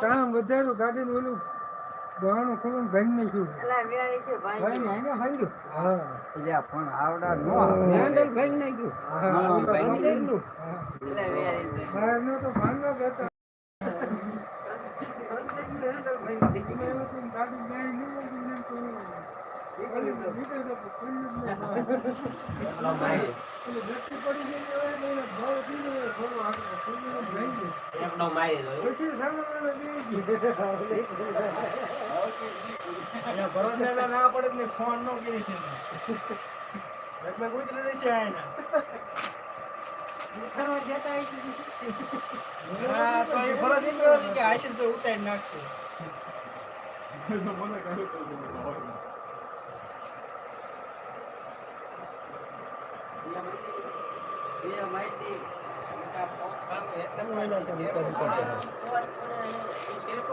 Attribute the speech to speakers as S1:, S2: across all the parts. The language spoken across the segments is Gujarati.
S1: કામ વધારું ગાડીનું ઓલું દોવાનું ખોલું ભાઈ નાખ્યું. હા.
S2: પણ આવડા નો
S1: હેન્ડલ ભાઈ નાખ્યું. હા, તો ભાંગો જ હતો. ગાડી જાય નહીં હોય ને તો ઓલી બીજે તો ખુલ્લું જ નહીં. ઓલી બેટરી પડી ગઈ હોય ને એને ભાવ દીધો હોય થોડો આગળ. ખુલ્લું જ ભાંગી. પછી સામે વાળો બેસી ગયો. ના પડે ને ફોન નો કરી છે એટલે ગુજરી દેશે આયના હા તો કે ઉતારી નાખશે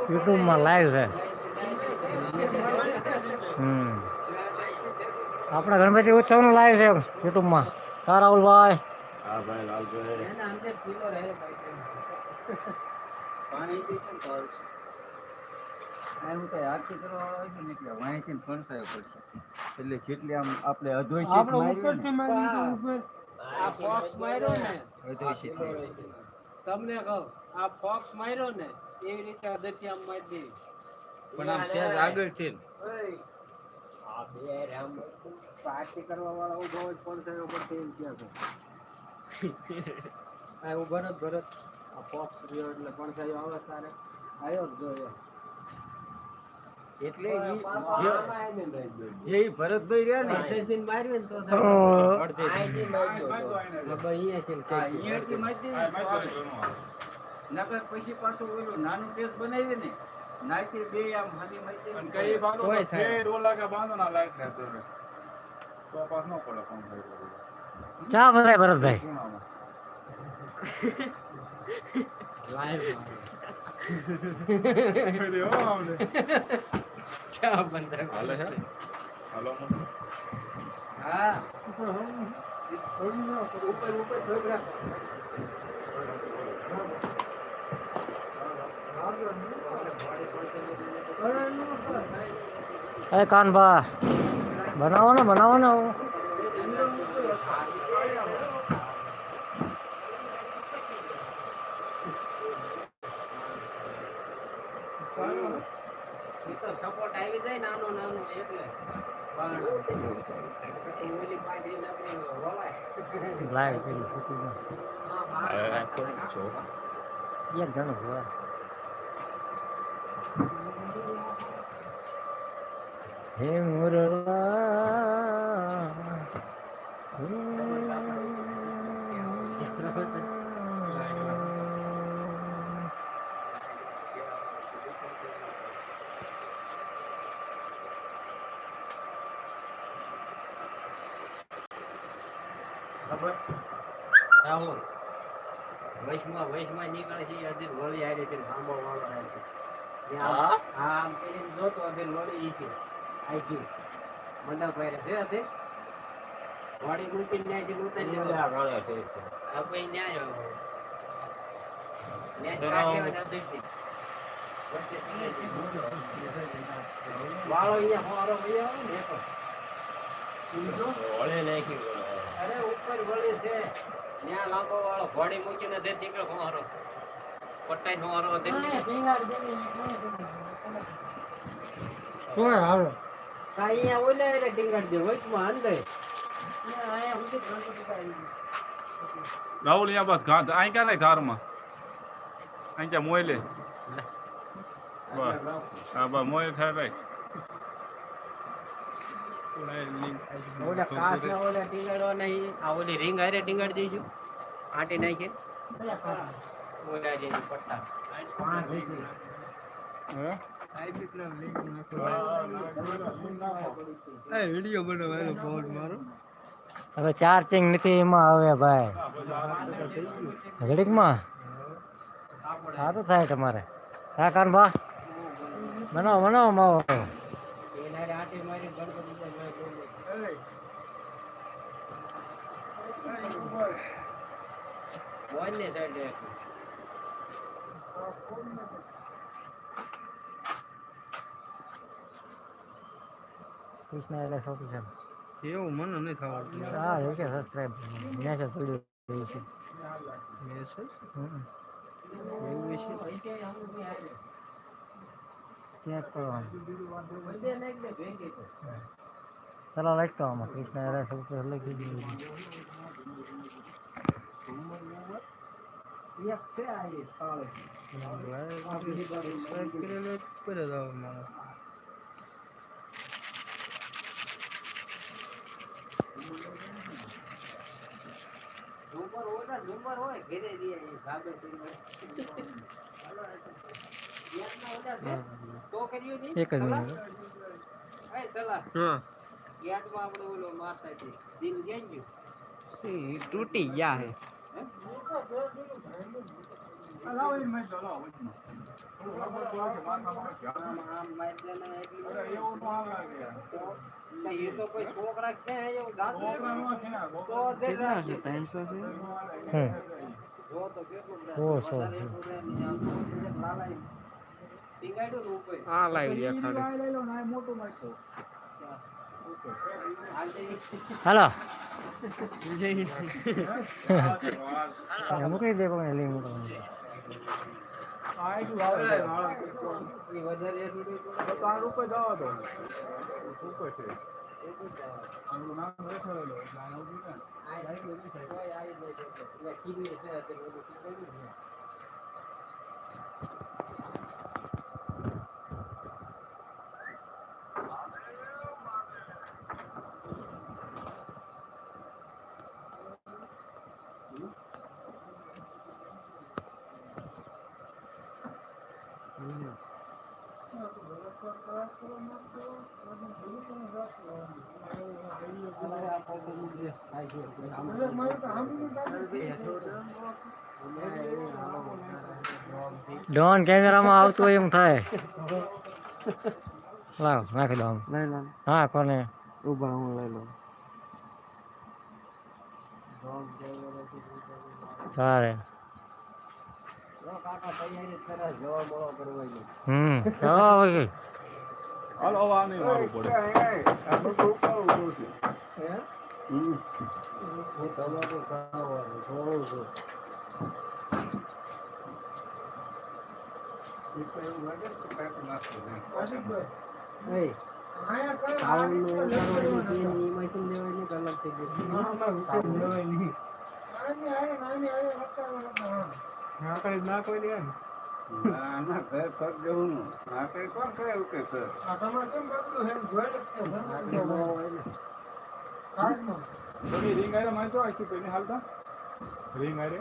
S3: યુટ્યુબમાં લાઈવ છે. હમ. આપણા ગણપતિ ઉત્સવનું લાઈવ છે યુટ્યુબમાં હા રાહુલભાઈ.
S2: વાળા હોય ને એટલે જેટલી આમ આપણે અધોઈ
S1: આપણે ઉપર.
S4: આ ફોક્સ માર્યો ને. તમને કહું આ ફોક્સ માર્યો ને એવી રીતે અદરથી આમ મારી દેવી
S2: પણ આમ છે આગળ છે
S4: આ બે રામ પાર્ટી કરવા વાળા ઊભો હોય પણ થયો પડશે એમ ક્યાં છે આ ઉભરત ભરત ભરત આ ફોક્સ રહ્યો એટલે પણ થયો આવે તારે. આવ્યો જ જોઈએ
S2: એટલે ઈ જે- જે ઈ ભરતભાઈ રહ્યા ને
S4: અડધેથી માર્યું ને તો
S3: ઓ.
S4: અહીંથી મારી દો તો. હવે અહીંયાથી ને
S2: હા,
S4: કંઈક.
S2: અહીંયાથી મારી દેવી ને તો આવે. નકર પછી પાછું ઓલું નાનું કેસ બનાવીએ ને નાખી બે આમ હાલી મારી દેવી ને
S5: કઈ બાજુ
S4: કોઈ
S5: બે
S4: થાય.
S5: ડોલા કે બાંધો ના લાઈટ ને તો તો પાસ ન પડે ફોન થઈ
S3: ચા બધાય ભરતભાઈ
S5: ખૂણામાં
S4: ચા બંધ
S5: હાલે છે હાલો
S4: હા
S1: ઉપર.
S4: ઉપર રાખો.
S3: એ કાનભા બનાવો ને બનાવો ને
S4: તો સપોર્ટ આવી જાય નાનો નાનો એટલે પણ ઓલી પાઘડી નાખી વવાય
S3: લાઈવ કરી યુટ્યુબમાં
S4: હા, બહાર
S3: એક જણો જોવા હે મુરલા
S4: ખબર? રાહુલ વૈશમાં વૈશમાં નીકળે છે એ વળી આવી છે ખાંબો વાળો આવે છે. હા? આમ કરીને જોતો હજી વળી ઈ છે. આઈ ગયું. મંડપ વાયરે છે હજી વળી મૂકીને ન્યાયથી ઉતારી લેવાનો. આ પછી ન્યાય આવે. ન્યાય કાઢી આવે નદીથી. વચ્ચે વાળો અહીંયા આવે ને તો. અરે ઉપર વળી છે. ત્યાં લાંબો વાળો ઘોડી મૂકીને દે નીકળે ફોરો પટાઈ ફોરો દે
S1: તોય હાલો.
S4: અહીંયા ઓલે રે ટીંગાડ દે વચમાં અંદર. અહીંયા ઉડી
S5: રાહુલ અહીંયા બસ ઘા અહીં ક્યાં નહીં ધારમાં અહીં ક્યાં મોયલે? બસ. હા બસ મોયલ થાય રાઈટ
S4: ઓલા કાચ ના ઓલા ટીંગાડવા નહીં આ ઓલી રિંગ હારે ટીંગડ દેજો. આટી નાખી. ઓલા જે પટ્ટા. પાંચ.
S5: હે?
S1: એ વિડિયો બનાવવાનો ફોન મારો.
S3: હવે ચાર્જિંગ નથી એમાં આવે ભાઈ. ઘડીકમાં? સારું થાય તમારે. હા કાનભા બનાવો બનાવો માવો
S4: એના હારે આંટી મારી ગણપતિ બંને સાઈડ રાખો.
S3: કૃષ્ણ એટલે છોકરી છે
S1: એવું મને નહીં થવા
S3: હા એ કે સબસ્ક્રાઈબ મેસેજ પડ્યો એ છે.
S1: એવું છે.
S3: ક્યાંક કરવાનું. ચલો લખતો આમાં કૃષ્ણ એટલે છોકરી લખી દીધું
S4: એક છે આ એ સ્થળ.
S1: સબસ્ક્રાઇબ કરેલો બધા જાવ મારા
S4: ઝુમર હોય ને ઝુમર હોય ઘેરે દે એ સાબે કરી મળે. ગેટના ઓલા છે? છોકરીઓની
S3: એક જ
S4: સલાહ?
S3: મિનિટ
S4: એ સલાહ.
S1: હા
S4: ગેટમાં આપણે ઓલો મારતા છે. દિલ ગયા ગયું.
S1: સી તૂટી ગયા હે આ લાવી દે
S5: મોટું.
S4: હાલ.
S3: મૂકી દે
S5: પણ આવે છે, આ
S4: એ વધારે એટલું નહીં પડે.
S5: તો આ રૂપે જવા દો. રૂપે છે.
S4: એટલું જ આવે.
S5: આનું નામ બેઠેલો, એટલે આ ઊભી રહે.
S4: આ એટલું નહીં. તોય આવી જાય છે. એટલે કીધું છે અત્યારે બધું કીધું છે. અરે આ પોતાનું જે થાય છે. આમ
S3: ડોન કેમેરામાં આવતું એમ થાય. લાવ નાખી દો
S1: લઈ લો.
S3: હા કોને?
S1: ઊભા હું લઈ લઉં.
S3: સારે
S4: કરવા
S3: હમ હા
S5: હાલો, હવે આ નહીં મારવું પડે.
S4: હે? તમારું ખાવાનું જોઉં છું. ના ખાવાનું ઉતારવાની કે નહીં, એમાં કેમ લેવાની કે અલગ થઈ ગયું?
S1: ના કોઈ દે ને
S4: નાખે બહુ હોય ને.
S5: બધી ring આખી પેલી હાલતા. ring હારે.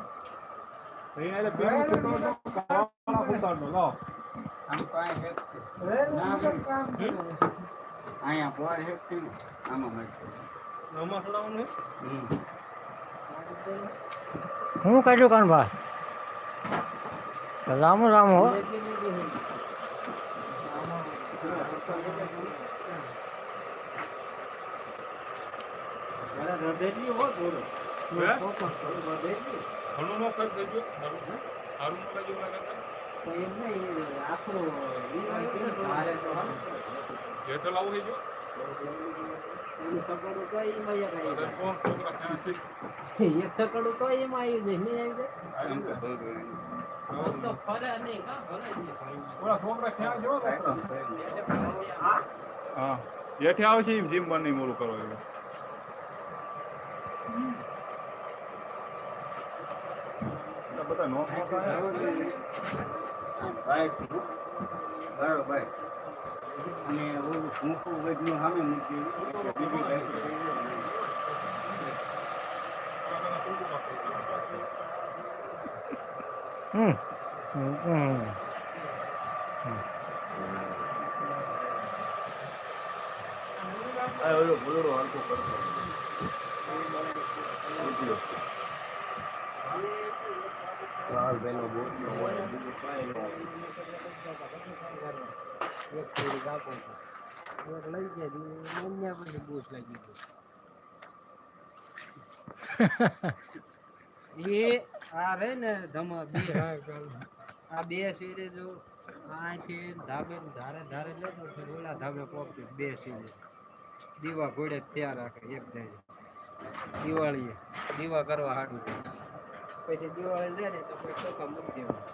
S5: ring હારે પેલું છૂટો તો કાળા ફૂંકાડનો, લાવો.
S2: અહીંયા પોર હેઠથી ને આમાં મળશે
S1: આમાં થોડાનું હું
S3: કાઢ્યું કાન ભા રામો રામ હો.
S4: એક સકડું તો એમાં આવી જાય આવી
S5: હા જેઠે આવશે એમ જીમ બને મોડું કરો એટલે. બધા નો
S2: બરોબર. અને ભૂખું વજનું સામે મૂકી બીજી
S3: હમ હમ, હમ
S5: આ ઓલો ભૂલડો હલકો લાલ બેનો બોટનો હોય
S4: એક થોડી કાપો એક લઈ ગયા મમ્મી પછી બૂસ લાગી ગયો એ આ રે ને ધમા બે આ બે સિરીઝ આથી ધાબે ધારે ધારે લે તો ઓલા ધાબે પોપતી બે સિરીઝ દીવા ઘોડે ત્યાં રાખે, એક જાય. દિવાળીએ, દીવા કરવા હાટું. પછી દિવાળી લે ને તો પછી ચોખા મૂકી દેવા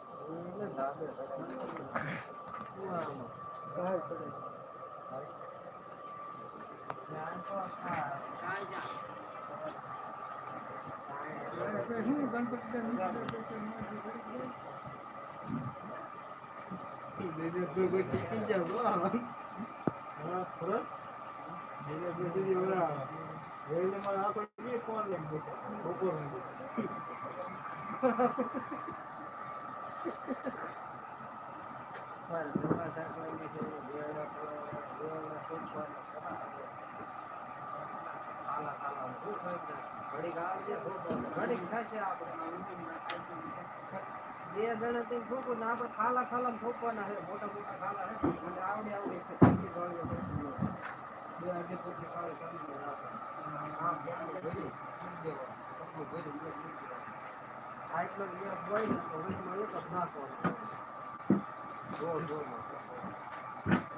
S1: શું ગણપતિ
S4: બે જણા થી ફૂકું ને આપણે ખાલા ખાલા ફૂકવાના છે મોટા મોટા ખાલા છે અને આવડે આવડે. બે અઢી આમ ભર્યું, ભર્યું, એક જ એક હોય ને તો વચમાં એક જ નાખવાનું. ગોળ ગોળમાં.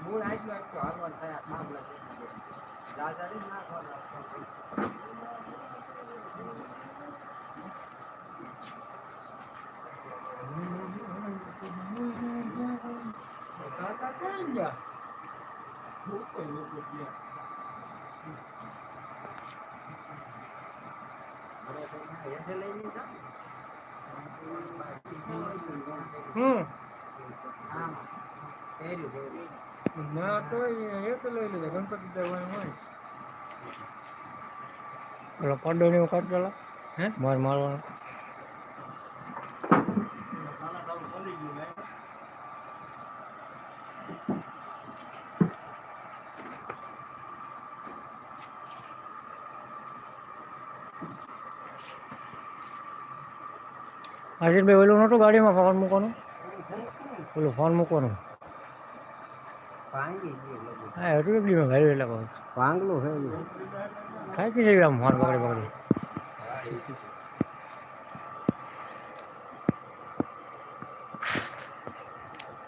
S4: મૂળ આટલું આટલું હાલવાનું થાય આ થાંભલા જેટલું. દાદા ને નાખવાના
S1: કાકા ક્યાં ગયા લોકો લોકો ગયા
S4: હેઠે લઈ લીધા
S1: હમ. ના તો એ એક લઈ લીધા. ગણપતિ દેવાનું હોય.
S3: પેલો પડો ને એવું કાઢ પેલા
S1: હે?
S3: માર મારવાનો. આશીષભાઈ ઓલું નહોતું ગાડીમાં ફોન મૂકવાનું? ઓલું ફોન મૂકવાનું. હા એટલું એટલી ગાડી એટલે કહું
S4: પાંગલું છે
S3: થાકી જઈએ આમ ફોન પકડી પકડી.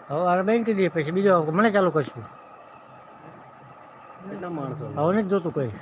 S3: હવે આ બેન કીધી પછી બીજો મને ચાલુ કરશું. હવે નથી જોતું કઈ.